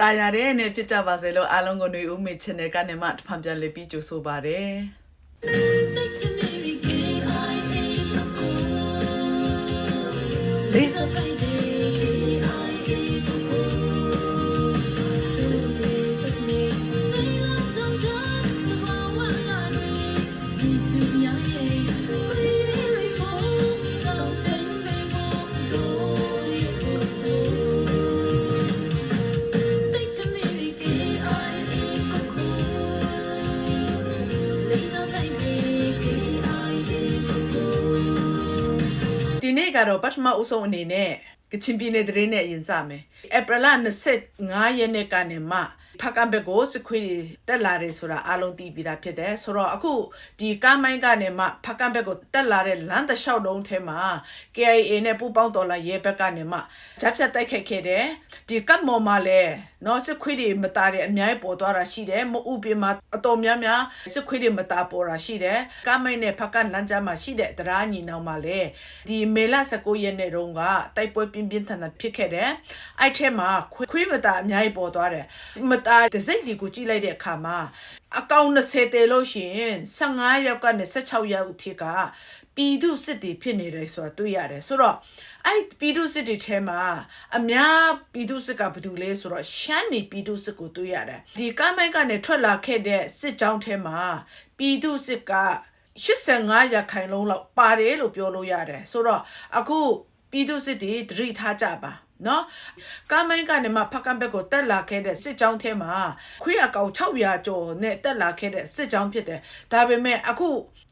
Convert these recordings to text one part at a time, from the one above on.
တာယာတဲ့နဲ့ဖြစ်ကြပါစေလို့အားလုံးကိုຫນွေဦးမေ channel ကနေမှတစ်ဖန်ပြန်လည်ပြီးကြိုဆိုပါရစေလေး ကတော့ပထမအဦးဆုံးအနေနဲ့ကချင်ပြည်နယ်သတင်းနဲ့ရင်စမယ်။ဧပြီလ25ရက်နေ့ကနေမှဖကံဘက်ကိုစခွေးတွေတက်လာတယ်ဆိုတာအားလုံးသိပြီးသားဖြစ်တယ်။ဆိုတော့အခုဒီကားမိုင်းကနေမှဖကံဘက်ကိုတက်လာတဲ့လမ်းတစ်လျှောက်လုံးထဲမှာ KIA နဲ့ပူးပေါင်းတော်လာရဲဘက်ကနေမှဂျပ်ဖြတ်တိုက်ခိုက်ခဲ့တယ်။ဒီကတ်မော်မှာလည်းနော်စခွေးတွေမတားတဲ့အများကြီးပေါ်သွားတာရှိတယ်။မအူပြမှာအတော်များများစခွေးတွေမတားပေါ်တာရှိတယ်။ကားမိုင်းနဲ့ဖကံလမ်းကြားမှာရှိတဲ့တရားညီနောင်မှာလည်းဒီမေလ19ရက်နေ့တုန်းကတိုက်ပွဲပြင်းပြင်းထန်ထန်ဖြစ်ခဲ့တယ်။အဲ့ထဲမှာခွေးခွေးမတားအများကြီးပေါ်သွားတယ်။မတားတစ်စိတ်ဒီကိုကြည့်လိုက်တဲ့အခါမှာအကောင့်20တဲလို့ရှိရင်15ယောက်ကနေ16ယောက်အထိက ပြည်သူစစ်တီဖြစ်နေတယ်ဆိုတာတွေ့ရတယ်ဆိုတော့အဲ့ပြည်သူစစ်တီထဲမှာအများပြည်သူစစ်ကဘာတူလဲဆိုတော့ရှမ်းနေပြည်သူစစ်ကိုတွေ့ရတယ်ဒီကားမိုင်းကနေထွက်လာခဲ့တဲ့စစ်ကြောင်းထဲမှာပြည်သူစစ်က85ရာခိုင်လုံးလောက်ပါတယ်လို့ပြောလို့ရတယ်ဆိုတော့အခုပြည်သူစစ်တီသတိထားကြပါနော်ကားမိုင်းကနေမှဖကံဘက်ကိုတက်လာခဲ့တဲ့စစ်ကြောင်းထဲမှာခွေးအကောင်600ကျော်နဲ့တက်လာခဲ့တဲ့စစ်ကြောင်းဖြစ်တယ်ဒါပေမဲ့အခု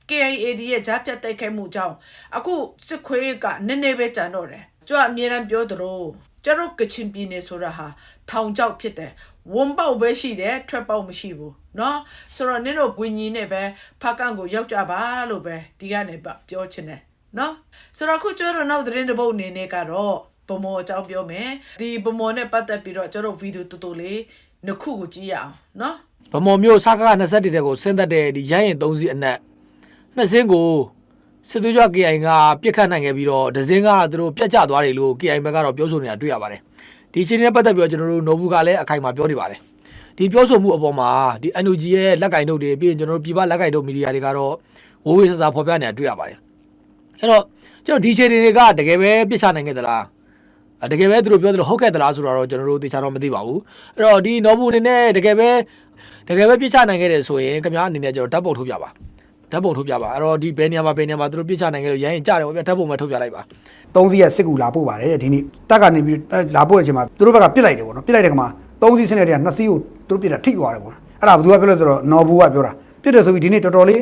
KIAD ရဲ့ဂျားပြတ်တိုက်ခိုက်မှုကြောင့်အခုစစ်ခွေးကနည်းနည်းပဲကြံတော့တယ်။ကျွတ်အမြဲတမ်းပြောသလိုကျတော့ကချင်ပြည်နယ်ဆိုတာဟာထောင်ချောက်ဖြစ်တယ်။ဝန်ပေါက်ပဲရှိတယ်ထွက်ပေါက်မရှိဘူး။နော်ဆိုတော့နင်တို့ဘွင်ကြီးနဲ့ပဲဖာကန်ကိုရောက်ကြပါလို့ပဲဒီကနေပပြောချင်တယ်နော်ဆိုတော့ခုကျတော့နောက်သတင်းတစ်ပုတ်အနေနဲ့ကတော့ဗမောအကြောင်းပြောမယ်ဒီဗမောနဲ့ပတ်သက်ပြီးတော့ကျတော့ဗီဒီယိုတူတူလေးနှစ်ခုကိုကြည့်ရအောင်နော်ဗမောမျိုးစကား21တဲ့ကိုဆင်းသက်တဲ့ဒီရရင်3စီးအနက် နှစ်စင်းကိုစစ်သွေးကြွ KI ကပြစ်ခတ်နိုင်ခဲ့ပြီးတော့ဒဇင်းကသူတို့ပြတ်ကျသွားတယ်လို့ KI ဘက်ကတော့ပြောဆိုနေတာတွေ့ရပါတယ်ဒီချင်းနဲ့ပတ်သက်ပြီးတော့ကျွန်တော်တို့နိုဘူးကလည်းအခိုင်အမာပြောနေပါတယ်ဒီပြောဆိုမှုအပေါ်မှာဒီ NUG ရဲ့လက်ကင်တို့တွေပြီးရင်ကျွန်တော်တို့ပြည်ပလက်ကင်တို့မီဒီယာတွေကတော့ဝိုးဝေးဆဆဖော်ပြနေတာတွေ့ရပါတယ်အဲ့တော့ကျွန်တော်ဒီချင်းတွေကတကယ်ပဲပြစ်ချနိုင်ခဲ့သလားအတကယ်ပဲသူတို့ပြောသလိုဟုတ်ခဲ့သလားဆိုတော့ကျွန်တော်တို့သေချာတော့မသိပါဘူးအဲ့တော့ဒီနော်ဘူးအနေနဲ့တကယ်ပဲတကယ်ပဲပြစ်ချနိုင်ခဲ့တယ်ဆိုရင်ခင်ဗျားအနေနဲ့ကျွန်တော်ဓာတ်ပုံထုတ်ပြပါဓာ တ်ပုံထုတ်ပြပါအဲ့တော့ဒီဘယ်နေရာမှာဘယ်နေရာမှာသူတို့ပြစ်ချနိုင်ခဲ့လို့ရရင်ကြားတယ်ဗျာဓာတ်ပုံပဲထုတ်ပြလိုက်ပါသုံးစီးရစစ်ကူလာပို့ပါတယ်တဲ့ဒီနေ့တက်ကနေပြီးအဲလာပို့တဲ့အချိန်မှာသူတို့ဘက်ကပြစ်လိုက်တယ်ပေါ့နော်ပြစ်လိုက်တဲ့ခါမှာသုံးစီးစနစ်တွေကနှစ်စီးကိုသူတို့ပြစ်တာထိသွားတယ်ပေါ့နော်အဲ့ဒါဘယ်သူကပြောလဲဆိုတော့နော်ဘူးကပြောတာပြစ်တယ်ဆိုပြီးဒီနေ့တော်တော်လေး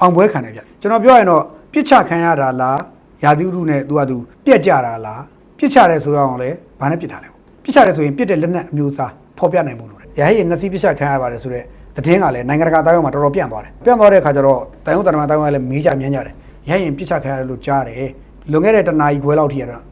အောင်ပွဲခံတယ်ဗျကျွန်တော်ပြောရရင်တော့ပြစ်ချခံရတာလားယာတိဥရုနဲ့သူကသူပြက်ကြတာလားပြစ်ချတယ်ဆိုတော့လည်းဘာနဲ့ပြစ်တာလဲပေါ့ပြစ်ချတယ်ဆိုရင်ပြစ်တဲ့လက်နက်အမျိုးအစားဖော်ပြနိုင်ဖို့လိုတယ်ရဟရဲ့နှစ်စီးပြစ်ချခံရပါတယ်ဆိုတော့ သတင်းကလည်းနိုင်ငံတကာတိုင်းမှာတော်တော်ပြန့်သွားတယ်ပြန့်သွားတဲ့အခါကျတော့တိုင်းဝန်တရမတိုင်းဝန်ကလည်းမေးကြမြန်းကြတယ်ရရင်ပြစ်ချခံရတယ်လို့ကြားတယ်လွန်ခဲ့တဲ့တနာရီခွဲလောက်ထိရတော့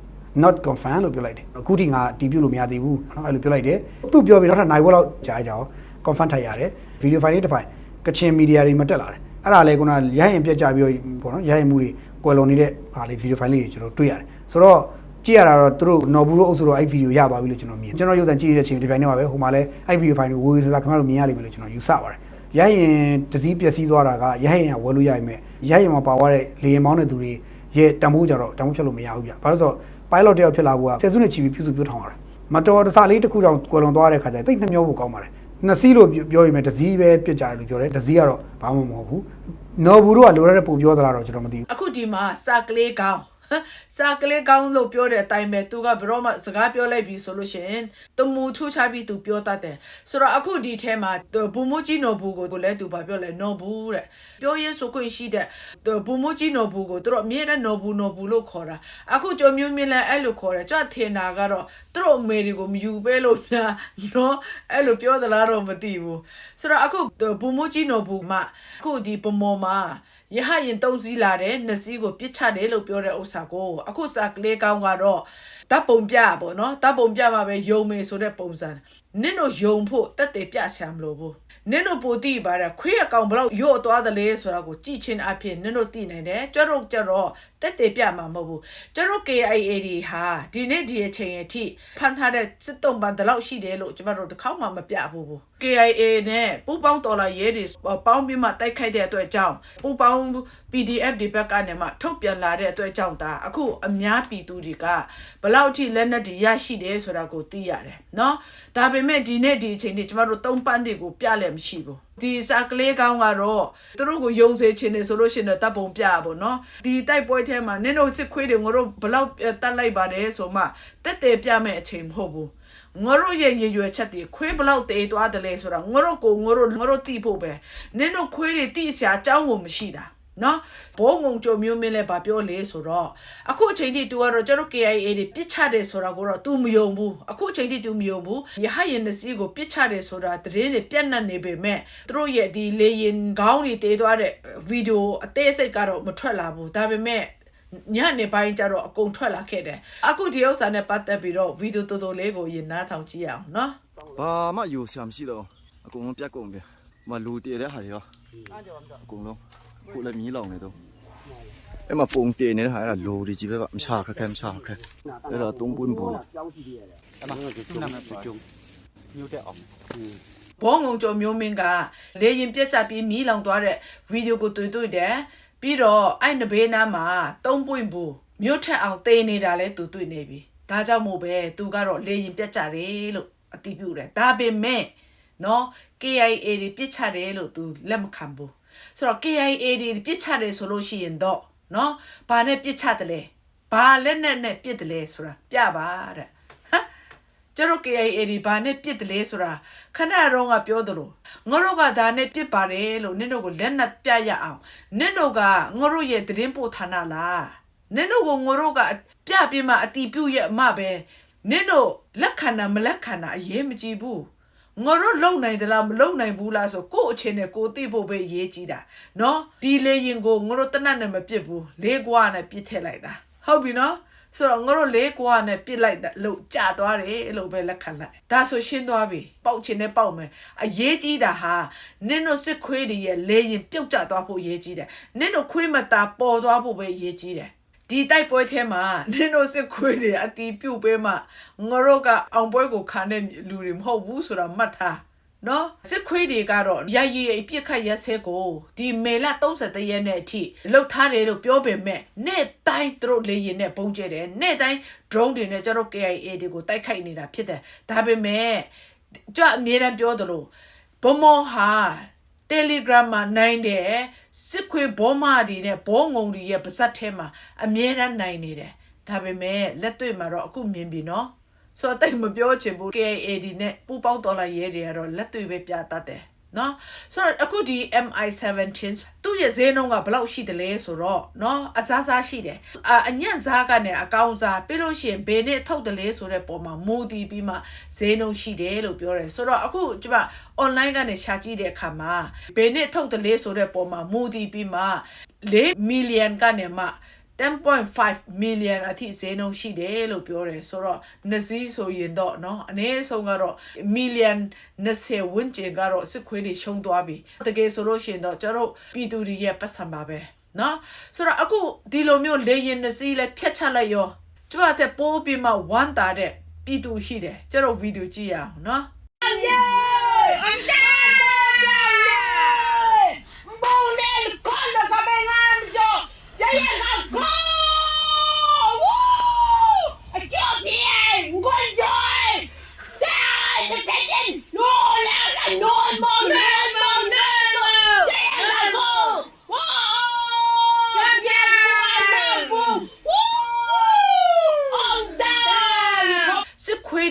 not confirm လို့ပြောလိုက်တယ်အခုထိငါတီးပြုတ်လို့မရသေးဘူးနော်အဲ့လိုပြောလိုက်တယ်သူပြောပြီးတော့နိုင်ဘွက်လောက်ကြားကြအောင် confirm ထိုက်ရတယ် video file တစ်ဖိုင်ကချင်မီဒီယာတွေမတက်လာတယ်အဲ့ဒါလည်းခုနရရင်ပြက်ကြပြီးတော့ပေါ့နော်ရရင်မှုတွေကွယ်လွန်နေတဲ့ဟာလေး video file လေးတွေကျွန်တော်တွေ့ရတယ်ဆိုတော့ ကြည့်ရတာတော့သူတို့နော်ဘူးတို့အုပ်စုတော့အဲ့ဗီဒီယိုရသွားပြီလို့ကျွန်တော်မြင်ကျွန်တော်ရုပ်သံကြည့်ရတဲ့အချိန်ဒီပိုင်းထဲမှာပဲဟိုမှာလည်းအဲ့ဗီဒီယိုဖိုင်ကိုဝေဝေးစစခင်ဗျားတို့မြင်ရလိမ့်မယ်လို့ကျွန်တော်ယူဆပါတယ်ရရင်တစည်းပျက်စီးသွားတာကရရင်ကဝယ်လို့ရရင်မဲ့ရရင်မှာပါသွားတဲ့လေရင်မောင်းတဲ့သူတွေရဲ့တံမိုးကြတော့တံမိုးဖြတ်လို့မရဘူးဗျဘာလို့ဆိုတော့ pilot တယောက်ဖြစ်လာဖို့ကဆယ်စုနှစ်ချီပြီးပြုစုပြောထောင်ရတာမတော်တဆလေးတစ်ခုတောင်ကွယ်လွန်သွားတဲ့ခါကျရင်တိတ်နှမျောဖို့ကောင်းပါတယ်နှစ်စီးလို့ပြောရင်မဲ့တစည်းပဲပြစ်ကြတယ်လို့ပြောတယ်တစည်းကတော့ဘာမှမဟုတ်ဘူးနော်ဘူးတို့ကလိုရတဲ့ပုံပြောသလားတော့ကျွန်တော်မသိဘူးအခုဒီမှာစာကလေးကောင်း စာကလေးကောင်းလို့ပြောတဲ့အတိုင်းပဲသူကဘရောမစကားပြောလိုက်ပြီဆိုလို့ရှိရင်တမူထူချပြီးသူပြောတတ်တယ်ဆိုတော့အခုဒီထဲမှာဘူမိုကြီးနော်ဘူးကိုလည်းသူဘာပြောလဲနော်ဘူးတဲ့ပြောရေးဆိုခွင့်ရှိတဲ့ဘူမိုကြီးနော်ဘူးကိုသူတို့အမြဲတမ်းနော်ဘူးနော်ဘူးလို့ခေါ်တာအခုကြုံမျိုးမြင်လဲအဲ့လိုခေါ်တယ်ကြွထင်တာကတော့သူတို့အမေတွေကိုမယူပဲလို့များနော်အဲ့လိုပြောသလားတော့မသိဘူးဆိုတော့အခုဘူမိုကြီးနော်ဘူးမှာအခုဒီပမော်မှာ ရဟရင်တုံးစည်းလာတဲ့နှစ်စီးကိုပြစ်ချတယ်လို့ပြောတဲ့ဥစ္စာကိုအခုစာကလေးကောင်းကတော့တပ်ပုံပြပေါ့နော်တပ်ပုံပြမှာပဲယုံမေဆိုတဲ့ပုံစံနင့်တို့ယုံဖို့တက်တယ်ပြဆံမလို့ဘူးနင့်တို့ပိုတိပါတာခွေးအကောင်ဘလောက်ရော့သွားတယ်လဲဆိုတာကိုကြည့်ချင်းအဖြစ်နင့်တို့သိနိုင်တယ်ကျတော့ကျတော့ တက်တယ်ပြမှာမဟုတ်ဘူးကျတော့ KIA တွေဟာဒီနေ့ဒီအချိန်အထိဖန်ထားတဲ့စစ်တုံးပန်တလောက်ရှိတယ်လို့ကျမတို့တစ်ခေါက်မှမပြဘူးဘူး KIA နဲ့ပူပေါင်းတော်လာရဲတွေပေါင်းပြီးမှတိုက်ခိုက်တဲ့အတွက်ကြောင့်ပူပေါင်း PDF ဒီဘက်ကနေမှထုတ်ပြန်လာတဲ့အတွက်ကြောင့်ဒါအခုအများပြည်သူတွေကဘလောက်ထိလက်နက်တွေရရှိတယ်ဆိုတာကိုသိရတယ်เนาะဒါပေမဲ့ဒီနေ့ဒီအချိန်ဒီကျမတို့သုံးပန်းတွေကိုပြလည်းမရှိဘူး ဒီစာကလေးကောင်းကတော့သူတို့ကိုယုံစေချင်တယ်ဆိုလို့ရှိရင်တော့တပ်ပုံပြရပါတော့ဒီတိုက်ပွဲထဲမှာနင်တို့စစ်ခွေးတွေငါတို့ဘလောက်တတ်လိုက်ပါတယ်ဆိုမှတက်တယ်ပြမဲ့အချိန်မဟုတ်ဘူးငါတို့ရဲ့ရည်ရွယ်ချက်တွေခွေးဘလောက်တေးသွားတယ်လဲဆိုတာငါတို့ကိုငါတို့ငါတို့သိဖို့ပဲနင်တို့ခွေးတွေတိစရာအကြောင်းကိုမရှိတာ နော်ဘောငုံကြုံမျိုးမင်းလည်းဗာပြောလေဆိုတော့အခုအချိန်ထိ तू ကတော့ကျတို့ KIA တွေပြစ်ချတယ်ဆိုတာကိုတော့ तू မယုံဘူးအခုအချိန်ထိ तू မယုံဘူးရဟရင်နစီကိုပြစ်ချတယ်ဆိုတာသတင်းတွေပြန့်နှံ့နေပေမဲ့သူတို့ရဲ့ဒီလေရင်ခေါင်းတွေတေးသွားတဲ့ဗီဒီယိုအသေးစိတ်ကတော့မထွက်လာဘူးဒါပေမဲ့ညနေပိုင်းကျတော့အကုန်ထွက်လာခဲ့တယ်အခုဒီဥစ္စာနဲ့ပတ်သက်ပြီးတော့ဗီဒီယိုတော်တော်လေးကိုရင်နားထောင်ကြည့်ရအောင်နော် ဘာမှယူဆရာမရှိတော့အကုန်လုံးပြတ်ကုန်ပြီမလူတည်တဲ့ဟာတွေရောအကုန်လုံး ခုလည်းမီးလောင်နေတော့အဲ့မှာပုံတည်နေတဲ့ဟာအဲ့ဒါလူတွေကြီးပဲကမချခက်ခဲမချခက်အဲ့ဒါတုံးပွန်းဘူးဘောငုံကျော်မျိုးမင်းကလေရင်ပြက်ချပြီးမီးလောင်သွားတဲ့ဗီဒီယိုကိုတွေ့တွေ့တယ်ပြီးတော့အဲ့နဘေးနားမှာတုံးပွင့်ဘူးမြို့ထက်အောင်တေးနေတာလဲသူတွေ့နေပြီဒါကြောင့်မို့ပဲသူကတော့လေရင်ပြက်ချတယ်လို့အတိပြုတယ်ဒါပေမဲ့နော် KIA တွေပြစ်ချတယ်လို့သူလက်မခံဘူး ဆိုတော့ KIA တွေပြစ်ချတယ်ဆိုလို့ရှိရင်တော့နော်ဘာနဲ့ပြစ်ချတယ်လဲဘာလက်နဲ့နဲ့ပြစ်တယ်လဲဆိုတာပြပါတဲ့ဟမ်ကျတို့ KIA ဒီဘာနဲ့ပြစ်တယ်လဲဆိုတာခဏတော့ကပြောသလိုငါတို့ကဒါနဲ့ပြစ်ပါတယ်လို့နင့်တို့ကိုလက်နက်ပြရအောင်နင့်တို့ကငါတို့ရဲ့သတင်းပို့ဌာနလားနင့်တို့ကိုငါတို့ကပြပြမှအတီးပြုတ်ရဲ့အမပဲနင့်တို့လက်ခံတာမလက်ခံတာအရေးမကြီးဘူး ငါတို့လုံနိုင်သလားမလုံနိုင်ဘူးလားဆိုကို့အချင်းနဲ့ကိုသိဖို့ပဲရေးကြည့်တာနော်ဒီလေရင်ကိုငါတို့တနတ်နဲ့မပြစ်ဘူးလေးကွာနဲ့ပြစ်ထည့်လိုက်တာဟုတ်ပြီနော်ဆိုတော့ငါတို့လေးကွာနဲ့ပြစ်လိုက်တဲ့လို့ကြာသွားတယ်လို့ပဲလက်ခံလိုက်ဒါဆိုရှင်းသွားပြီပေါက်ချင်နဲ့ပေါက်မယ်အရေးကြီးတာဟာနင်တို့စစ်ခွေးတွေရဲ့လေရင်ပြုတ်ကျသွားဖို့အရေးကြီးတယ်နင်တို့ခွေးမတာပေါ်သွားဖို့ပဲအရေးကြီးတယ် ဒီတိုက်ပွဲထဲမှာနင်တို့စစ်ခွေးတွေအတီးပြုတ်ပေးမှငါတို့ကအောင်ပွဲကိုခံတဲ့လူတွေမဟုတ်ဘူးဆိုတာမှတ်ထားနော်စစ်ခွေးတွေကတော့ရရည်အပြစ်ခတ်ရက်စဲကိုဒီမေလ31ရက်နေ့အထိလှုပ်ထားတယ်လို့ပြောပေမဲ့နေ့တိုင်းသူတို့လေရင်နဲ့ပုံကျဲတယ်နေ့တိုင်း drone တွေနဲ့ကျတော့ KIA တွေကိုတိုက်ခိုက်နေတာဖြစ်တယ်ဒါပေမဲ့ကြွအမြဲတမ်းပြောသလိုဘမောဟာ Telegram မှာနိုင်တယ်စစ်ခွေးဘောမတွေနဲ့ဘောငုံတွေရဲ့ပါဇက်ထဲမှာအမြဲတမ်းနိုင်နေတယ်ဒါပေမဲ့လက်တွေ့မှာတော့အခုမြင်ပြီနော်ဆိုတော့တိတ်မပြောချင်ဘူး KAD နဲ့ပူပေါင်းတော်လာရဲတွေကတော့လက်တွေ့ပဲပြတတ်တယ် နော်ဆိုတော့အခုဒီ MI17 သူ့ရဲ့ဈေးနှုန်းကဘယ်လောက်ရှိတယ်လဲဆိုတော့နော်အစားစားရှိတယ်အအညံ့စားကနေအကောင်းစားပြီးလို့ရှိရင်ဘယ်နဲ့ထုတ်တယ်လဲဆိုတဲ့ပုံမှာမူတည်ပြီးမှဈေးနှုန်းရှိတယ်လို့ပြောတယ်ဆိုတော့အခုကျမ online ကနေရှာကြည့်တဲ့အခါမှာဘယ်နဲ့ထုတ်တယ်လဲဆိုတဲ့ပုံမှာမူတည်ပြီးမှ4 million ကနေမှ 10.5 million အထိဈေးနှုန်းရှိတယ်လို့ပြောတယ်ဆိုတော့နှစ်စီးဆိုရင်တော့เนาะအနည်းဆုံးကတော့ million 20ဝန်းကျင်ကတော့စစ်ခွေးတွေရှုံးသွားပြီတကယ်ဆိုလို့ရှိရင်တော့ကျတို့ပြည်သူတွေရဲ့ပတ်စံပါပဲเนาะဆိုတော့အခုဒီလိုမျိုးလေရင်နှစ်စီးလဲဖြတ်ချလိုက်ရောကျမတဲ့ပိုးပြီးမှဝမ်းတာတဲ့ပြည်သူရှိတယ်ကျတို့ဗီဒီယိုကြည့်ရအောင်เนาะ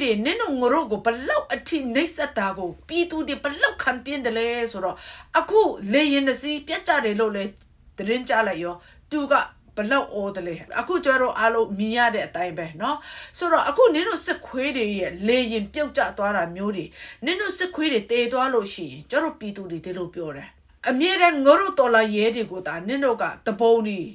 တွေနင့်တို့ငတို့ကိုဘလောက်အထိနှိပ်စက်တာကိုပြည်သူတွေဘလောက်ခံပြင်းတယ်လဲဆိုတော့အခုလေရင်တစ်စီးပြတ်ကြတယ်လို့လဲသတင်းကြလိုက်ရောသူကဘလောက်အော်တယ်လဲအခုကျတော့အားလုံးမြင်ရတဲ့အတိုင်းပဲเนาะဆိုတော့အခုနင်တို့စစ်ခွေးတွေရဲ့လေရင်ပြုတ်ကျသွားတာမျိုးတွေနင်တို့စစ်ခွေးတွေတေသွားလို့ရှိရင်ကျတော့ပြည်သူတွေဒီလိုပြောတယ်အမြဲတမ်းငတို့တော်လာရဲတွေကိုဒါနင်တို့ကတပုံးကြီး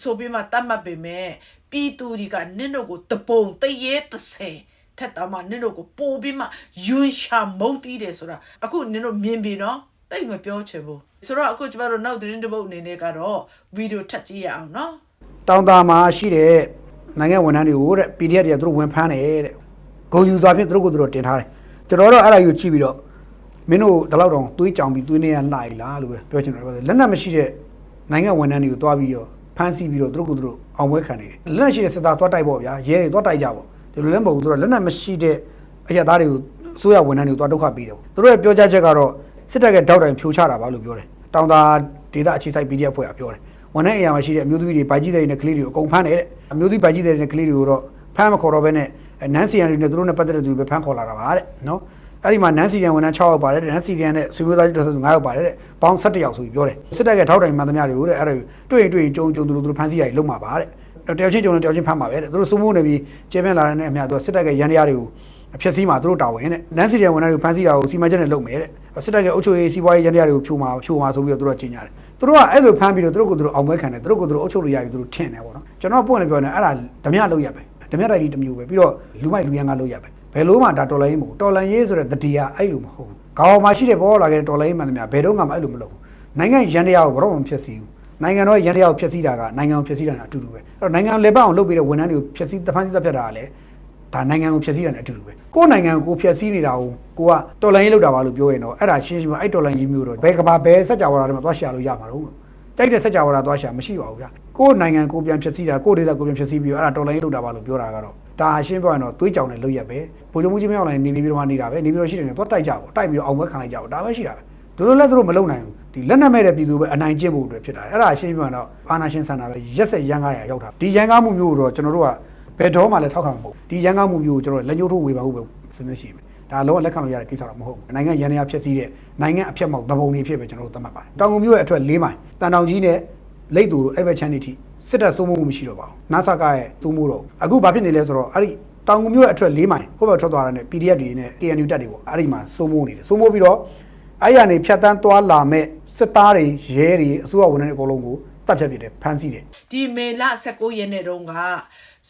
ဆိုပြီးမှတတ်မှတ်ပေမဲ့ပြည်သူတွေကနင့်တို့ကိုတပုံတရေတဆယ် ထက်တော့မှနင်တို့ကိုပို့ပြီးမှယွန်ရှာမုံတီးတယ်ဆိုတာအခုနင်တို့မြင်ပြီနော်တိတ်မပြောချင်ဘူးဆိုတော့အခုကျမတို့နောက်သတင်းတစ်ပုတ်အနေနဲ့ကတော့ဗီဒီယိုထပ်ကြည့်ရအောင်နော်တောင်တာမှာရှိတဲ့နိုင်ငံဝန်ထမ်းတွေကိုတဲ့ PDF တွေကသူတို့ဝင်ဖမ်းတယ်တဲ့ဂုံယူစွာဖြင့်သူတို့ကိုသူတို့တင်ထားတယ်ကျွန်တော်တို့အဲ့ဒါယူကြည့်ပြီးတော့မင်းတို့ဒီလောက်တောင်သွေးကြောင်ပြီးသွေးနေရလှိုက်လားလို့ပဲပြောချင်တယ်လက်နက်မရှိတဲ့နိုင်ငံဝန်ထမ်းတွေကိုတွားပြီးတော့ဖမ်းဆီးပြီးတော့သူတို့ကိုသူတို့အောင်ပွဲခံနေတယ်လက်နက်ရှိတဲ့စစ်သားတွားတိုက်ပေါ့ဗျာရဲတွေတွားတိုက်ကြပေါ့ ဒီလိုလည်းမဟုတ်ဘူးသူတို့လက်နက်မရှိတဲ့အရာသားတွေကိုအစိုးရဝန်ထမ်းတွေကိုတွားဒုက္ခပေးတယ်ပေါ့သူတို့ရဲ့ပြောကြားချက်ကတော့စစ်တပ်ကတောက်တိုင်ဖြိုချတာပါလို့ပြောတယ်တောင်တာဒေသအခြေစိုက် PDF ဖွဲ့ကပြောတယ်ဝန်ထမ်းအရာမှာရှိတဲ့အမျိုးသမီးတွေဗိုက်ကြီးတဲ့နဲ့ကလေးတွေကိုအကုန်ဖမ်းတယ်တဲ့အမျိုးသမီးဗိုက်ကြီးတဲ့နဲ့ကလေးတွေကိုတော့ဖမ်းမခေါ်တော့ဘဲနဲ့နန်းစီရန်တွေနဲ့သူတို့နဲ့ပတ်သက်တဲ့သူတွေပဲဖမ်းခေါ်လာတာပါတဲ့နော်အဲ့ဒီမှာနန်းစီရန်ဝန်ထမ်း6ယောက်ပါတယ်တဲ့နန်းစီရန်နဲ့ဆွေမျိုးသားကြီးတို့ဆို9ယောက်ပါတယ်တဲ့ပေါင်း17ယောက်ဆိုပြီးပြောတယ်စစ်တပ်ကထောက်တိုင်မှန်သမျှတွေကိုတဲ့အဲ့ဒါတွေ့ရင်တွေ့ရင်ကြုံကြုံသူတို့သူတို့ဖမ်းဆီးရတယ်လုံးမှာပါတဲ့ တယောက်ချင်းကြုံတယ်တယောက်ချင်းဖမ်းပါပဲတဲ့သူတို့စုမိုးနေပြီးကျေပြင်းလာတဲ့အမြတ်သူစစ်တပ်ကရန်တရားတွေကိုအဖြစ်စည်းမှာသူတို့တာဝန်တဲ့နန်းစီရန်ဝန်ထမ်းတွေဖမ်းဆီးတာကိုစီမံချက်နဲ့လုပ်မယ်တဲ့စစ်တပ်ကအုပ်ချုပ်ရေးစီးပွားရေးရန်တရားတွေကိုဖြိုမှာဖြိုမှာဆိုပြီးတော့သူတို့ကကြေညာတယ်သူတို့ကအဲ့လိုဖမ်းပြီးတော့သူတို့ကိုသူတို့အောင်ပွဲခံတယ်သူတို့ကိုသူတို့အုပ်ချုပ်လို့ရပြီသူတို့ထင်တယ်ပေါ့နော်ကျွန်တော်ပွင့်နေပြောနေအဲ့ဒါဓမြလို့ရပဲဓမြတိုက်ဒီတစ်မျိုးပဲပြီးတော့လူမိုက်လူရန်ကလို့ရပဲဘယ်လို့မှဒါတော်လိုင်းမဟုတ်တော်လိုင်းရေးဆိုတဲ့တတိယအဲ့လိုမဟုတ်ဘူးခေါင်းမှာရှိတဲ့ပေါ်လာခဲ့တဲ့တော်လိုင်းမှန်သမျှဘယ်တော့မှအဲ့လိုမလုပ်ဘူးနိုင်ငံရန်တရားကိုဘယ်တော့မှမဖြစ်စီဘူး နိုင်ငံတော်ရန်တရားကိုဖျက်ဆီးတာကနိုင်ငံကိုဖျက်ဆီးတာနဲ့အတူတူပဲအဲ့တော့နိုင်ငံလေပတ်အောင်လုပ်ပြီးတဲ့ဝန်ထမ်းတွေကိုဖျက်ဆီးတဖန်ဆီးသက်ဖြတ်တာကလည်းဒါနိုင်ငံကိုဖျက်ဆီးတာနဲ့အတူတူပဲကိုယ်နိုင်ငံကိုကိုဖျက်ဆီးနေတာကိုကိုကတော်လိုင်းရေးလုပ်တာပါလို့ပြောရင်တော့အဲ့ဒါရှင်းရှင်းပါအဲ့တော်လိုင်းရေးမျိုးတော့ဘယ်ကဘာဘယ်စက်ကြဝဠာတွေမှာသွားရှာလို့ရမှာတော့တိုက်တဲ့စက်ကြဝဠာသွားရှာမရှိပါဘူးဗျကိုယ်နိုင်ငံကိုပြန်ဖြည့်ဆည်းတာကိုယ်ဒေသကိုပြန်ဖြည့်ဆည်းပြီးတော့အဲ့ဒါတော်လိုင်းလုပ်တာပါလို့ပြောတာကတော့ဒါရှင်းပြောရင်တော့သွေးကြောင်နဲ့လွတ်ရက်ပဲဘိုးချုပ်မှုကြီးမရောက်နိုင်နေပြီးတော့နေတာပဲနေပြီးတော့ရှိတယ်နဲ့သွားတိုက်ကြပေါ့တိုက်ပြီးတော့အောင်ပွဲခံလိုက်ကြပေါ့ဒါပဲရှိတာပဲ သူတို့လည်းသူတို့မလုံနိုင်ဘူးဒီလက်နက်မဲ့တဲ့ပြည်သူပဲအနိုင်ကျင့်ဖို့အတွက်ဖြစ်တာအဲ့ဒါရှင်းပြောရင်တော့အာနာရှင်ဆန္ဒပဲရက်ဆက်ရန်ကားရရောက်တာဒီရန်ကားမှုမျိုးကိုတော့ကျွန်တော်တို့ကဘယ်တော့မှလည်းထောက်ခံမှာမဟုတ်ဒီရန်ကားမှုမျိုးကိုကျွန်တော်တို့လက်ညှိုးထိုးဝေဖန်ဖို့ပဲစဉ်းစားရှိမယ်ဒါလုံးဝလက်ခံလို့ရတဲ့ကိစ္စတော့မဟုတ်ဘူးနိုင်ငံရန်ရဖြစ်စည်းတဲ့နိုင်ငံအဖြတ်မောက်သဘုံတွေဖြစ်ပဲကျွန်တော်တို့သတ်မှတ်ပါတယ်တောင်ကုန်မျိုးရဲ့အထက်၄မိုင်တန်တောင်ကြီးနဲ့လိတ်တူတို့အဲ့ဘက်ချမ်းနေထိစစ်တပ်စိုးမိုးမှုမရှိတော့ပါဘူး။ NASA ကရဲ့စိုးမိုးတော့အခုဘာဖြစ်နေလဲဆိုတော့အဲ့ဒီတောင်ကူမျိုးရဲ့အထက်၄မိုင်ဟိုဘက်ထွက်သွားတာနဲ့ PDF တွေနဲ့ KNU တပ်တွေပေါ့အဲ့ဒီမှာစိုးမိုးနေတယ်စိုးမိုးပြီးတော့ အဲ့ရနေဖြတ်တန်းသွားလာမဲ့စစ်သားတွေရဲတွေအစိုးရဝန်ထမ်းတွေအကုန်လုံးကိုတပ်ဖြတ်ပစ်တယ်ဖမ်းဆီးတယ် ဒီမေလ19ရက်နေ့တုန်းက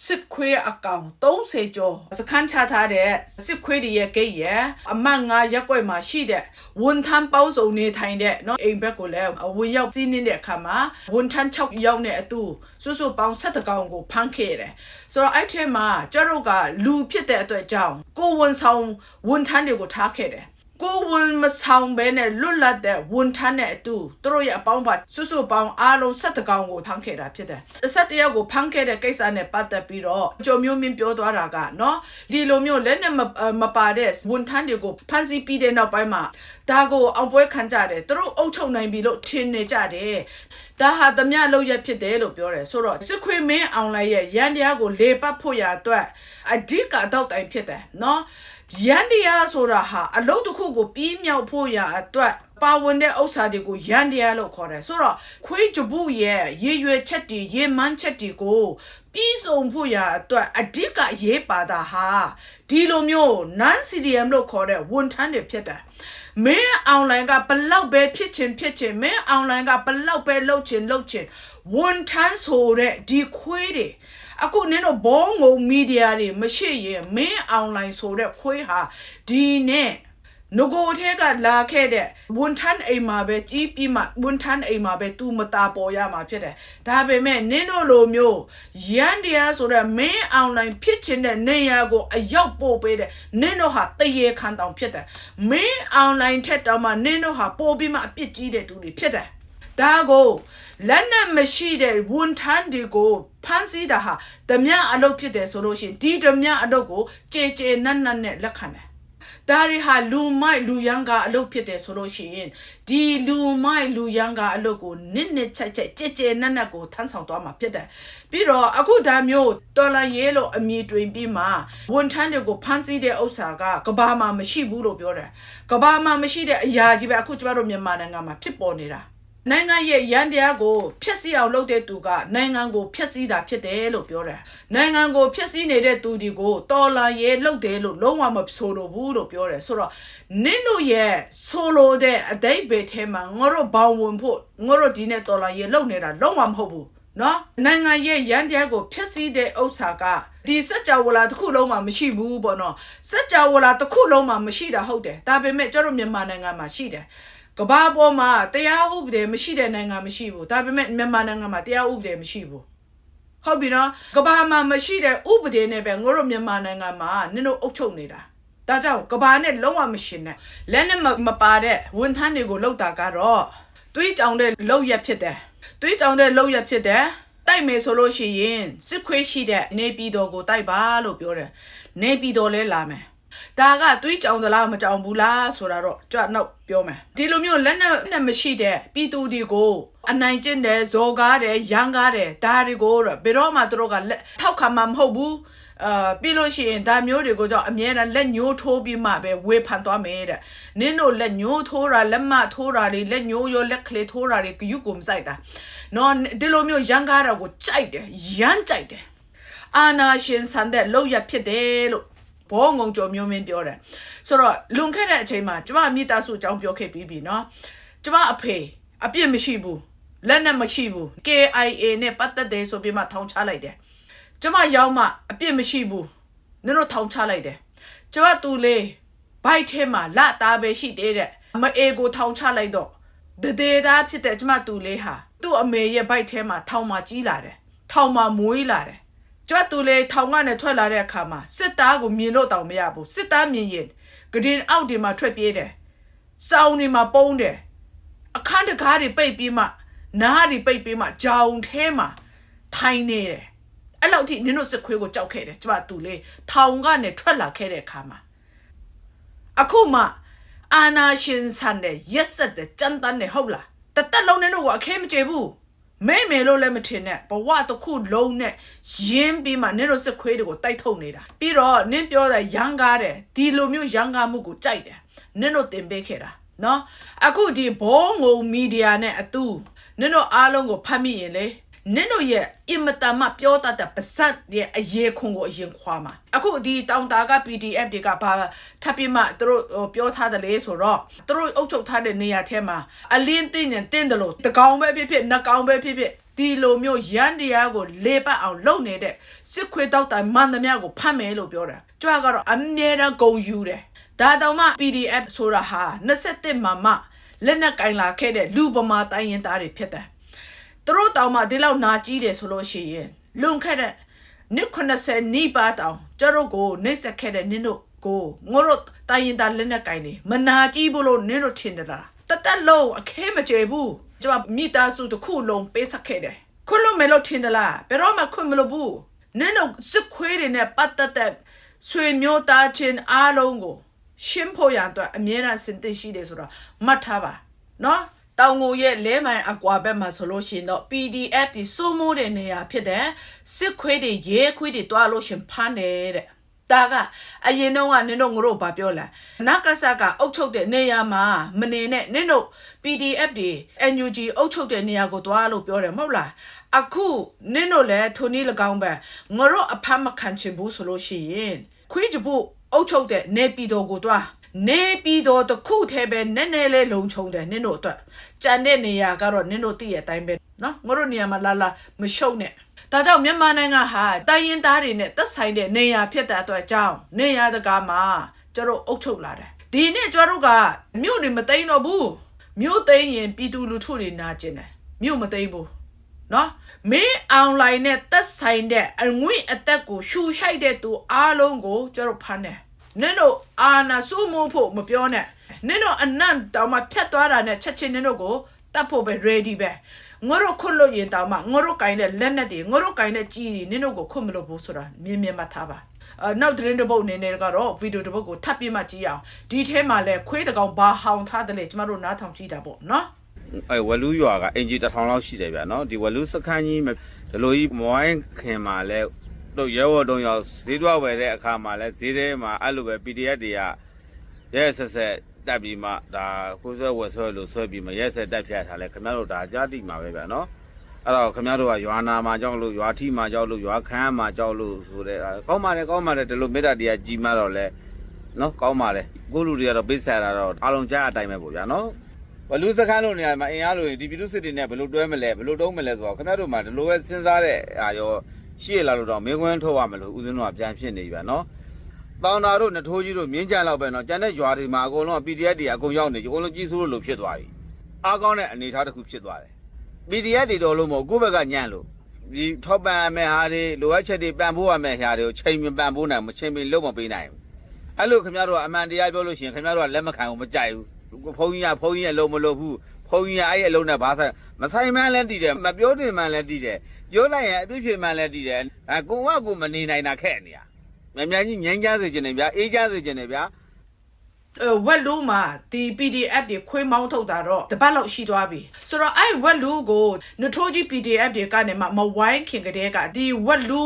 စစ်ခွေးအကောင်30ကျော်စခန်းချထားတဲ့စစ်ခွေးတွေရဲ့ဂိတ်ရဲ့အမတ်ငါရက်ွက်မှာရှိတဲ့ဝန်ထမ်းပေါင်းစုံနေထိုင်တဲ့เนาะအိမ်ဘက်ကိုလည်းဝင်ရောက်စီးနှင်းတဲ့အခါမှာဝန်ထမ်း6ယောက်နဲ့အတူစုစုပေါင်း7ကောင်ကိုဖမ်းခဲ့ရတယ်ဆိုတော့အဲ့ထဲမှာကျတို့ကလူဖြစ်တဲ့အတွက်ကြောင့်ကိုဝန်ဆောင်ဝန်ထမ်းတွေကိုထားခဲ့တယ် ကိုဝန်မဆောင်ဘဲနဲ့လွတ်လပ်တဲ့ဝန်ထမ်းနဲ့အတူသူတို့ရဲ့အပေါင်းပါစွတ်စွတ်ပေါင်းအားလုံး၁၁ကောင်ကိုဖမ်းခဲ့တာဖြစ်တယ်။၁၁ယောက်ကိုဖမ်းခဲ့တဲ့ကိစ္စနဲ့ပတ်သက်ပြီးတော့ကြုံမျိုးမင်းပြောသွားတာကနော်ဒီလိုမျိုးလက်နဲ့မမပါတဲ့ဝန်ထမ်းတွေကိုဖမ်းဆီးပြီးတဲ့နောက်ပိုင်းမှာဒါကိုအောင်ပွဲခံကြတယ်သူတို့အုပ်ချုပ်နိုင်ပြီလို့ထင်နေကြတယ်။ဒါဟာသမ ्या လောက်ရဖြစ်တယ်လို့ပြောတယ်ဆိုတော့စစ်ခွေမင်းအောင်လိုက်ရဲ့ရန်တရားကိုလေပတ်ဖို့ရအတွက်အဓိကအတော့တိုင်ဖြစ်တယ်နော်။ ရန်တရားဆိုတာဟာအလုပ်တစ်ခုကိုပြီးမြောက်ဖို့ရအတွက်ပါဝင်တဲ့ဥစ္စာတွေကိုရန်တရားလို့ခေါ်တယ်ဆိုတော့ခွေးကြပုရဲ့ရေရွယ်ချက်တီရေမန်းချက်တီကိုပြီးဆုံးဖို့ရအတွက်အဓိကရေးပါတာဟာဒီလိုမျိုး non CDM လို့ခေါ်တဲ့ဝန်ထမ်းတွေဖြစ်တယ်မင်းအွန်လိုင်းကဘလောက်ပဲဖြစ်ချင်ဖြစ်ချင်မင်းအွန်လိုင်းကဘလောက်ပဲလှုပ်ချင်လှုပ်ချင်ဝန်ထမ်းဆိုတဲ့ဒီခွေးတွေ အခုနင်တို့ဘောငုံမီဒီယာတွေမရှိရင်မင်းအွန်လိုင်းဆိုတဲ့ခွေးဟာဒီနဲ့ငကိုထဲကလာခဲ့တဲ့ဝန်ထမ်းအိမ်မှာပဲကြီးပြီးမှဝန်ထမ်းအိမ်မှာပဲသူမตาပေါ်ရမှာဖြစ်တယ်ဒါပေမဲ့နင်တို့လိုမျိုးရန်တရားဆိုတဲ့မင်းအွန်လိုင်းဖြစ်ချင်တဲ့နေရာကိုအရောက်ပို့ပေးတဲ့နင်တို့ဟာတရေခံတောင်ဖြစ်တယ်မင်းအွန်လိုင်းထက်တောင်မှနင်တို့ဟာပို့ပြီးမှအပြစ်ကြီးတဲ့သူတွေဖြစ်တယ်ဒါကို လက်နဲ့မရှိတဲ့ဝန်ထမ်းတွေကိုဖမ်းဆီးတာဟာဓမြအလုပ်ဖြစ်တယ်ဆိုလို့ရှိရင်ဒီဓမြအလုပ်ကိုကြေကြေနတ်နတ်နဲ့လက်ခံတယ်။ဒါတွေဟာလူမိုက်လူရန်ကအလုပ်ဖြစ်တယ်ဆိုလို့ရှိရင်ဒီလူမိုက်လူရန်ကအလုပ်ကိုနစ်နစ်ချက်ချက်ကြဲကြဲနက်နက်ကိုထမ်းဆောင်သွားမှာဖြစ်တယ်။ပြီးတော့အခုဒါမျိုးတော်လန်ရဲလို့အမည်တွင်ပြီးမှဝန်ထမ်းတွေကိုဖမ်းဆီးတဲ့ဥစ္စာကကဘာမှမရှိဘူးလို့ပြောတယ်။ကဘာမှမရှိတဲ့အရာကြီးပဲအခုကျမတို့မြန်မာနိုင်ငံမှာဖြစ်ပေါ်နေတာ။ နိုင်ငံရဲ့ရန်တရားကိုဖျက်ဆီးအောင်လုပ်တဲ့သူကနိုင်ငံကိုဖျက်ဆီးတာဖြစ်တယ်လို့ပြောတယ်။နိုင်ငံကိုဖျက်ဆီးနေတဲ့သူတွေကိုတော်လာရဲလုပ်တယ်လို့လုံးဝမဆိုလိုဘူးလို့ပြောတယ်။ဆိုတော့နင့်တို့ရဲ့ဆိုလိုတဲ့အတိတ်ပဲထဲမှာငါတို့ဘောင်ဝင်ဖို့ငါတို့ဒီနဲ့တော်လာရဲလုပ်နေတာလုံးဝမဟုတ်ဘူးနော်နိုင်ငံရဲ့ရန်တဲ့ကိုဖျက်ဆီးတဲ့ဥစ္စာကဒီစัจ java လာတစ်ခုလုံးမှာမရှိဘူးပေါ့နော်စัจ java လာတစ်ခုလုံးမှာမရှိတာဟုတ်တယ်ဒါပေမဲ့ကျတို့မြန်မာနိုင်ငံမှာရှိတယ် ကမ္ဘာပေါ်မှာတရားဥပဒေမရှိတဲ့နိုင်ငံမရှိဘူးဒါပေမဲ့မြန်မာနိုင်ငံမှာတရားဥပဒေမရှိဘူးဟုတ်ပြီနော်ကမ္ဘာမှာမရှိတဲ့ဥပဒေနဲ့ပဲငါတို့မြန်မာနိုင်ငံမှာနင်တို့အုပ်ချုပ်နေတာဒါကြောင့်ကမ္ဘာနဲ့လုံးဝမရှင်နဲ့လက်နဲ့မမပါတဲ့ဝန်ထမ်းတွေကိုလောက်တာကတော့တွေးကြောင်တဲ့လောက်ရက်ဖြစ်တယ်တွေးကြောင်တဲ့လောက်ရက်ဖြစ်တယ်တိုက်မယ်ဆိုလို့ရှိရင်စစ်ခွေးရှိတဲ့နေပြည်တော်ကိုတိုက်ပါလို့ပြောတယ်နေပြည်တော်လဲလာမယ် ဒါကတွေးကြောင်သလားမကြောင်ဘူးလားဆိုတာတော့ကြွနောက်ပြောမယ်ဒီလိုမျိုးလက်နဲ့နဲ့မရှိတဲ့ပြည်သူတွေကိုအနိုင်ကျင့်တယ်ဇော်ကားတယ်ရန်ကားတယ်ဒါတွေကိုတော့ဘယ်တော့မှသူတို့ကလက်ထောက်ခံမှာမဟုတ်ဘူးအာပြီးလို့ရှိရင်ဒါမျိုးတွေကိုကြောင့်အမြဲတမ်းလက်ညှိုးထိုးပြီးမှပဲဝေဖန်သွားမယ်တဲ့နင်းတို့လက်ညှိုးထိုးတာလက်မထိုးတာတွေလက်ညှိုးရောလက်ကလေးထိုးတာတွေဂယုကိုမဆိုင်တာနော်ဒီလိုမျိုးရန်ကားတာကိုကြိုက်တယ်ရမ်းကြိုက်တယ်အာနာရှင်ဆန်တဲ့လောက်ရဖြစ်တယ်လို့ ဘောငုံကြော်မျိုးမင်းပြောတယ်ဆိုတော့လွန်ခဲ့တဲ့အချိန်မှာကျမမိသားစုအကြောင်းပြောခဲ့ပြီးပြီเนาะကျမအဖေအပြစ်မရှိဘူးလက်နဲ့မရှိဘူး KIA နဲ့ပတ်သက်တယ်ဆိုပြီးမှထောင်ချလိုက်တယ်ကျမရောက်မှအပြစ်မရှိဘူးနင်တို့ထောင်ချလိုက်တယ်ကျမတူလေးဘိုက်ထဲမှာလသားပဲရှိသေးတဲ့မအေကိုထောင်ချလိုက်တော့ဒဒေသားဖြစ်တဲ့ကျမတူလေးဟာသူ့အမေရဲ့ဘိုက်ထဲမှာထောင်မှာကြီးလာတယ်ထောင်မှာမွေးလာတယ် ကျွတ်သူလေထောင်ကနေထွက်လာတဲ့အခါမှာစစ်သားကိုမြင်လို့တောင်မရဘူးစစ်သားမြင်ရင်ဂဒင်အောက်ဒီမှာထွက်ပြေးတယ်စောင်းဒီမှာပုန်းတယ်အခန်းတကားတွေပိတ်ပြီးမှနားတွေပိတ်ပြီးမှဂျောင်ထဲမှာထိုင်နေတယ်အဲ့လောက်ထိနင်တို့စစ်ခွေးကိုကြောက်ခဲ့တယ်ကျမသူလေထောင်ကနေထွက်လာခဲ့တဲ့အခါမှာအခုမှအာနာရှင်ဆန်တဲ့ရက်ဆက်တဲ့ကြမ်းတမ်းတဲ့ဟုတ်လားတသက်လုံးနဲ့တော့အခဲမကျေဘူး မဲမဲလို့လည်းမထင်နဲ့ဘဝတစ်ခုလုံးနဲ့ရင်းပြီးမှနင်တို့စစ်ခွေးတွေကိုတိုက်ထုတ်နေတာပြီးတော့နင်ပြောတဲ့ရန်ကားတယ်ဒီလိုမျိုးရန်ကားမှုကိုကြိုက်တယ်နင်တို့တင်ပေးခဲ့တာနော်အခုဒီဘောငုံမီဒီယာနဲ့အတူနင်တို့အားလုံးကိုဖတ်မိရင်လေ နင်တို့ရဲ့အင်မတန်မှပြောတတ်တဲ့ပါဇက်ရဲ့အရေးခွန်ကိုအရင်ခွာမှာအခုဒီတောင်တာက PDF တွေကဘာထပ်ပြီးမှသူတို့ဟိုပြောထားတယ်လေဆိုတော့သူတို့အုပ်ချုပ်ထားတဲ့နေရာထဲမှာအလင်းတင်းရင်တင်းတယ်လို့တကောင်ပဲဖြစ်ဖြစ်နှကောင်ပဲဖြစ်ဖြစ်ဒီလိုမျိုးရန်တရားကိုလေပတ်အောင်လုပ်နေတဲ့စစ်ခွေတောက်တိုင်မန္တမကိုဖတ်မယ်လို့ပြောတာကြွားကတော့အမြဲတမ်းဂုံယူတယ်ဒါတောင်မှ PDF ဆိုတာဟာ27မှာမှလက်နက်ကင်လာခဲ့တဲ့လူပမာတိုင်းရင်သားတွေဖြစ်တယ် သူတို့တောင်မှဒီလောက်နာကြီးတယ်ဆိုလို့ရှိရင်လွန်ခဲ့တဲ့နှစ်90နီးပါးတောင်ကျတို့ကိုနှိပ်စက်ခဲ့တဲ့နင်တို့ကိုငိုတို့တိုင်းရင်သားလက်နက်ကင်နေမနာကြီးဘူးလို့နင်တို့ထင်တယ်လားတသက်လုံးအခဲမကျေဘူးကျမမိသားစုတစ်ခုလုံးပေးဆက်ခဲ့တယ်ခွလို့မယ်လို့ထင်တယ်လားဘယ်တော့မှခွင့်မလို့ဘူးနင်တို့စစ်ခွေးတွေနဲ့ပတ်သက်တဲ့ဆွေမျိုးသားချင်းအားလုံးကိုရှင်းဖို့ရန်အတွက်အမြဲတမ်းစင်သိရှိတယ်ဆိုတော့မှတ်ထားပါနော် တောင်ငိုရဲ့လဲမိုင်အကွာဘက်မှာဆိုလို့ရှိရင်တော့ PDF ဒီစိုးမိုးတဲ့နေရာဖြစ်တဲ့စစ်ခွေးတွေရဲခွေးတွေတွားလို့ရှရင်ဖမ်းတယ်တဲ့ဒါကအရင်တော့ကနင်တို့ငါတို့ဘာပြောလဲနဂဆာကအုပ်ချုပ်တဲ့နေရာမှာမနေနဲ့နင်တို့ PDF တွေ NUG အုပ်ချုပ်တဲ့နေရာကိုတွားလို့ပြောတယ်မဟုတ်လားအခုနင်တို့လည်းထိုနည်း၎င်းပဲငါတို့အဖမ်းမခံချင်ဘူးဆိုလို့ရှိရင်ခွေးကြဖို့အုပ်ချုပ်တဲ့နေပြည်တော်ကိုတွား နေပြီးတော့တခုတည်းပဲနည်းနည်းလေးလုံခြုံတယ်နင်တို့အတွက်ကြံတဲ့နေရာကတော့နင်တို့သိရတဲ့အတိုင်းပဲနော်ငါတို့နေရာမှာလာလာမရှုံနဲ့ဒါကြောင့်မြန်မာနိုင်ငံဟာတိုင်းရင်းသားတွေနဲ့သက်ဆိုင်တဲ့နေရာဖြစ်တဲ့အတွက်ကြောင့်နေရာတကာမှာကျတို့အုပ်ချုပ်လာတယ်ဒီနေ့ကျတို့ကမြို့တွေမသိမ်းတော့ဘူးမြို့သိမ်းရင်ပြည်သူလူထုတွေနာကျင်တယ်မြို့မသိမ်းဘူးနော်မင်းအွန်လိုင်းနဲ့သက်ဆိုင်တဲ့အငွေ့အသက်ကိုရှူရှိုက်တဲ့သူအားလုံးကိုကျတို့ဖမ်းတယ် နင်တို့အာနာစုမှုဖို့မပြောနဲ့နင်တို့အနန့်တောင်မှဖြတ်သွားတာနဲ့ချက်ချင်းနင်တို့ကိုတတ်ဖို့ပဲ ready ပဲငါတို့ခွတ်လို့ရင်တောင်မှငါတို့ကင်တဲ့လက်နက်တွေငါတို့ကင်တဲ့ကြီးတွေနင်တို့ကိုခွတ်မလို့ဘူးဆိုတာမြင်မြင်မှတ်ထားပါအနောက်သတင်းတစ်ပုတ်အနေနဲ့ကတော့ဗီဒီယိုတစ်ပုတ်ကိုထပ်ပြမှကြည့်အောင်ဒီထဲမှာလဲခွေးတကောင်ဘာဟောင်ထားတယ်လေကျမတို့နားထောင်ကြည့်တာပေါ့နော်အဲဝလူရွာကအင်ဂျီတစ်ထောင်လောက်ရှိတယ်ဗျာနော်ဒီဝလူစခန်းကြီးမဒီလိုကြီးမဝိုင်းခင်မှာလဲ တို့ရဲဝတုံရောက်ဈေးတွားဝယ်တဲ့အခါမှာလဲဈေးထဲမှာအဲ့လိုပဲ PDF တွေကရဲဆက်ဆက်တက်ပြီးမှဒါကိုယ်ဆွဲဝယ်ဆွဲလို့ဆွဲပြီးမှရဲဆက်တက်ဖြတ်ထားလဲခင်ဗျားတို့ဒါကြားသိမှာပဲဗျာနော်အဲ့တော့ခင်ဗျားတို့ကရွာနာမှာကြောက်လို့ရွာထီမှာကြောက်လို့ရွာခမ်းမှာကြောက်လို့ဆိုတဲ့ကောင်းပါလေကောင်းပါလေဒီလိုမေတ္တာတရားကြီးမှတော့လဲနော်ကောင်းပါလေကိုလူတွေကတော့ပိတ်ဆက်တာတော့အားလုံးကြားအတိုင်းပဲပေါ့ဗျာနော်ဘလူစခန်းလို့နေရာမှာအင်အားလို့ရင်ဒီပြည်သူစစ်တွေနဲ့ဘယ်လိုတွဲမလဲဘယ်လိုတုံးမလဲဆိုတော့ခင်ဗျားတို့မှဒီလိုပဲစဉ်းစားတဲ့အာရော ရှိရလားလို့တော့မင်းကွန်းထုတ်ရမလို့ဦးဇင်းတို့ကပြန်ဖြစ်နေပြီဗျာနော်တောင်တာတို့နထိုးကြီးတို့မြင်းကြံလောက်ပဲနော်ကျန်တဲ့ရွာတွေမှာအကုန်လုံး PDF တွေအကုန်ရောက်နေကြအကုန်လုံးကြီးစိုးလို့ဖြစ်သွားပြီအားကောင်းတဲ့အနေအထားတစ်ခုဖြစ်သွားတယ် PDF တွေတော်လို့မဟုတ်ကိုယ့်ဘက်ကညံ့လို့ဒီထောက်ပံ့အမဲ့ဟာတွေလိုအပ်ချက်တွေပံ့ပိုးရမယ့်ဟာတွေကိုချိန်မပံ့ပိုးနိုင်မချင်းပင်လုံးမပေးနိုင်ဘူးအဲ့လိုခင်ဗျားတို့ကအမှန်တရားပြောလို့ရှိရင်ခင်ဗျားတို့ကလက်မခံဘူးမကြိုက်ဘူးဘုန်းကြီးကဘုန်းကြီးအလုံးမလို့ဘူးဘုန်းကြီးကအဲ့ဒီအလုံးနဲ့ဘာဆိုင်မဆိုင်မှန်းလည်းတည်တယ်မပြောတင်မှန်းလည်းတည်တယ် ပြောလိုက်ရင်အပြစ်ဖြစ်မှန်းလည်းတည်တယ်အဲကိုကကိုမနေနိုင်တာခက်နေရမြန်မြန်ကြီးငញ្ញမ်းစေခြင်းနဲ့ဗျာအေးချမ်းစေခြင်းနဲ့ဗျာအဲဝက်လူမှာဒီ PDF တွေခွေးမောင်းထုတ်တာတော့တပတ်လောက်ရှိသွားပြီဆိုတော့အဲ့ဝက်လူကိုနထိုးကြီး PDF တွေကနေမှမဝိုင်းခင်ကတည်းကဒီဝက်လူ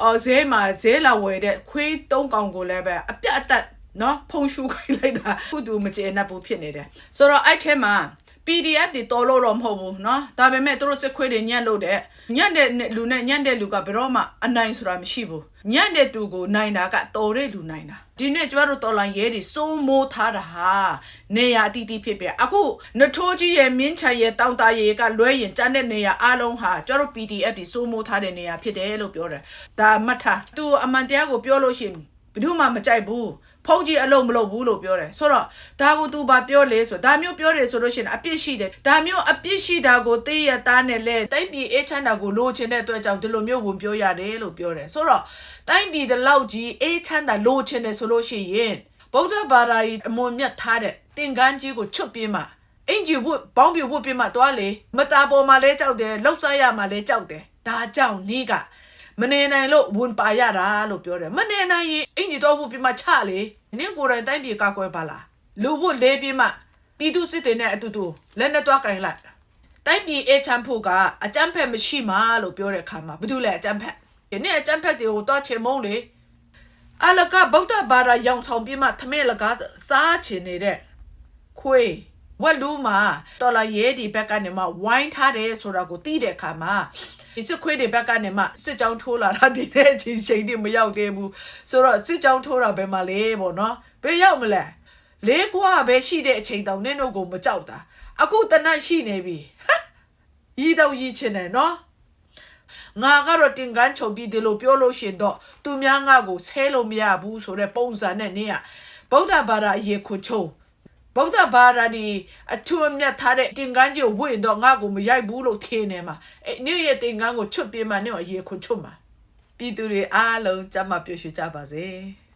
အော်ဈေးမှာဈေးလာဝယ်တဲ့ခွေးသုံးကောင်ကိုလည်းပဲအပြတ်အသက်နော်ဖုံရှူခိုင်းလိုက်တာခုတူမကျေနပ်ဘူးဖြစ်နေတယ်ဆိုတော့အဲ့ထဲမှာ PDF တွေတော်လို့တော့မဟုတ်ဘူးเนาะဒါပေမဲ့သူတို့စစ်ခွေးတွေညံ့လို့တဲ့ညံ့တဲ့လူနဲ့ညံ့တဲ့လူကဘယ်တော့မှအနိုင်ဆိုတာမရှိဘူးညံ့တဲ့သူကိုနိုင်တာကတော်တဲ့လူနိုင်တာဒီနေ့ကျမတို့တော်လိုင်းရဲတွေစိုးမိုးထားတာဟာနေရာအတီးတီးဖြစ်ပြအခုနထိုးကြီးရဲ့မင်းချန်ရဲ့တောင်တာရဲကလွဲရင်ကျန်တဲ့နေရာအားလုံးဟာကျမတို့ PDF တွေစိုးမိုးထားတဲ့နေရာဖြစ်တယ်လို့ပြောတယ်ဒါမှတ်ထားသူအမှန်တရားကိုပြောလို့ရှိရင်ဘယ်သူမှမကြိုက်ဘူး ဖုန်းကြီးအလုံးမလုပ်ဘူးလို့ပြောတယ်ဆိုတော့ဒါကို तू ဘာပြောလဲဆိုဒါမျိုးပြောတယ်ဆိုလို့ရှိရင်အပြစ်ရှိတယ်ဒါမျိုးအပြစ်ရှိတာကိုသိရသားနဲ့လဲတိုက်ပြည်အေးချမ်းတာကိုလိုချင်တဲ့အတွက်ကြောင့်ဒီလိုမျိုးဝင်ပြောရတယ်လို့ပြောတယ်ဆိုတော့တိုက်ပြည်ဒီလောက်ကြီးအေးချမ်းတာလိုချင်တယ်ဆိုလို့ရှိရင်ဗုဒ္ဓဘာသာကြီးအမွန်မြတ်ထားတဲ့သင်္ကန်းကြီးကိုချွတ်ပြင်းမှာအင်ဂျီဝတ်ဘောင်းပြဝတ်ပြင်းမှာတွားလေမတာပေါ်မှာလဲကြောက်တယ်လှုပ်ရှားရမှာလဲကြောက်တယ်ဒါကြောင့်နေက မနေနိုင်လို့ဝန်ပါရတာလို့ပြောတယ်မနေနိုင်ရင်အင်ကြီးတော့ဘူးပြမချလေနင့်ကိုယ်တိုင်တိုင်းပြည်ကကွယ်ပါလားလူဖို့လေးပြမပြည်သူစစ်တွေနဲ့အတူတူလက်နဲ့တွားကင်လိုက်တိုင်းပြည်အေချမ်းဖို့ကအကြမ်းဖက်မရှိမှလို့ပြောတဲ့အခါမှာဘာလို့လဲအကြမ်းဖက်ဒီနေ့အကြမ်းဖက်တွေကိုတွားချေမုံလေအလကဗုဒ္ဓဘာသာရောင်ဆောင်ပြမထမဲလကားစားချင်နေတဲ့ခွေး ဝက်လူမှာတော်လာရဲဒီဘက်ကနေမှဝိုင်းထားတယ်ဆိုတာကိုသိတဲ့အခါမှာဒီစစ်ခွေးတွေဘက်ကနေမှစစ်ကြောင်းထိုးလာတာဒီတဲ့အချိန်ချိန်တွေမရောက်သေးဘူးဆိုတော့စစ်ကြောင်းထိုးတာဘယ်မှာလဲပေါ့နော်ဘယ်ရောက်မလဲလေးကွာပဲရှိတဲ့အချိန်တောင်နင်းတို့ကိုမကြောက်တာအခုတနတ်ရှိနေပြီဟမ်ရီးတော့ရီးချင်တယ်နော်ငါကတော့တင်ကန်းချုပ်ပြီးဒီလိုပြောလို့ရှရင်တော့သူများငါကိုဆဲလို့မရဘူးဆိုတဲ့ပုံစံနဲ့နင်းကဗုဒ္ဓဘာသာအရေးခွချုံ ဗုဒ္ဓဘာသာဒီအထူးအမြတ်ထားတဲ့တင်ကန်းကြီးကိုဝင့်တော့ငါကိုမရိုက်ဘူးလို့ထင်နေမှာအဲ့နေ့ရဲ့တင်ကန်းကိုချွတ်ပြင်းမှနေ့အရေးခွချွတ်မှာပြည်သူတွေအားလုံးကြမ်းမပြည့်ရွှေကြပါစေ